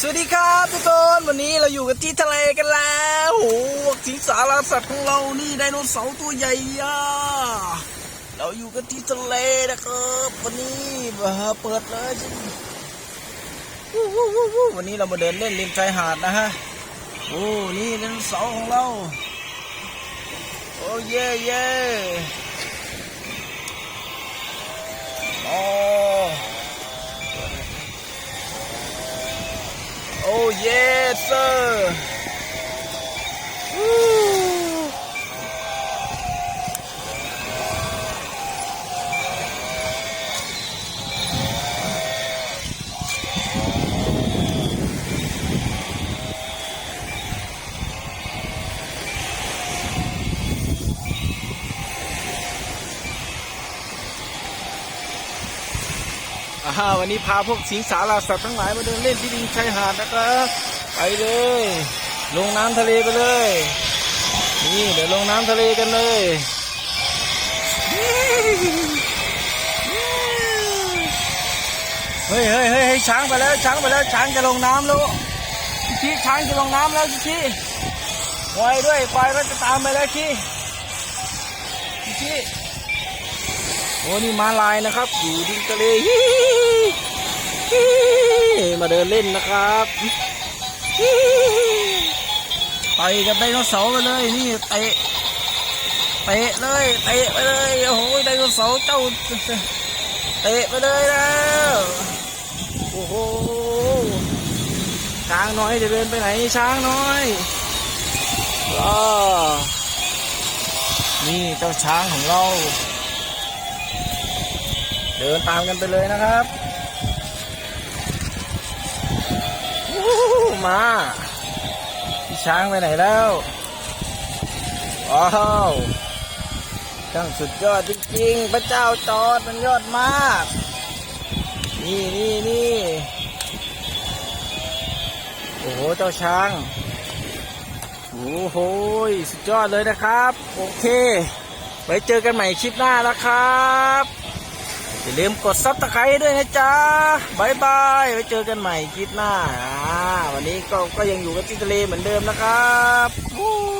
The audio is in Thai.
สวัสดีครับทุกคนวันนี้เราอยู่กันที่ทะเลกันแล้วโอ้โหสิงสารสัตว์ของเรานี่ไดโนเสาร์ตัวใหญ่อะเราอยู่กันที่ทะเลนะครับวันนี้มาเปิดเลยวันนี้เรามาเดินเล่นริมชายหาดนะฮะโอ้นี่ไดโนเสาร์ของเราโอ้เย่เย่ Oh yes sir อ่าวันนี้พาพวกสิงสาราสัตว์ทั้งหลายมาเดินเล่นที่ริมชายหาดนะครับไปเลย ลงน้ำทะเลไปเลย นี่เดี๋ยวลงน้ำทะเลกันเลยเฮ้ยเฮ้ยเฮ้ยเฮ้ช้างไปแล้วช้างไปแล้วช้างจะลงน้ำแล้วพี่ชี้ช้างจะลงน้ำแล้วพี่ชี้ไวด้วยควายก็จะตามไปแล้วพี่พี่ชี้ โอ้นี่มาลายนะครับ อยู่ดินทะเลฮิฮิฮิมาเดินเล่นนะครับไปกับไดโนเสาร์ไปเลยนี่เตะเตะเลยเตะไปเลยโอ้โหไดโนเสาร์เจ้าเตะไปเลยแล้วโอ้โหช้างน้อยจะเดินไปไหนช้างน้อยว้านี่เจ้าช้างของเรา ดินตามกันไปเลยนะครับวู้มาพี่ช้างไปไหนแล้วว้าวช่างสุดยอดจริงๆพระเจ้าจอดมันยอดมาก นี่นี่นี่โอ้โหเจ้าช้างโอ้โหสุดยอดเลยนะครับ โอเค ไว้เจอกันใหม่คลิปหน้านะครับ อย่าลืมกดซับสไครต์ด้วยนะจ๊ะบายบายไว้เจอกันใหม่คลิปหน้า วันนี้ก็ก็ยังอยู่กับที่ทะเลเหมือนเดิมนะครับวู้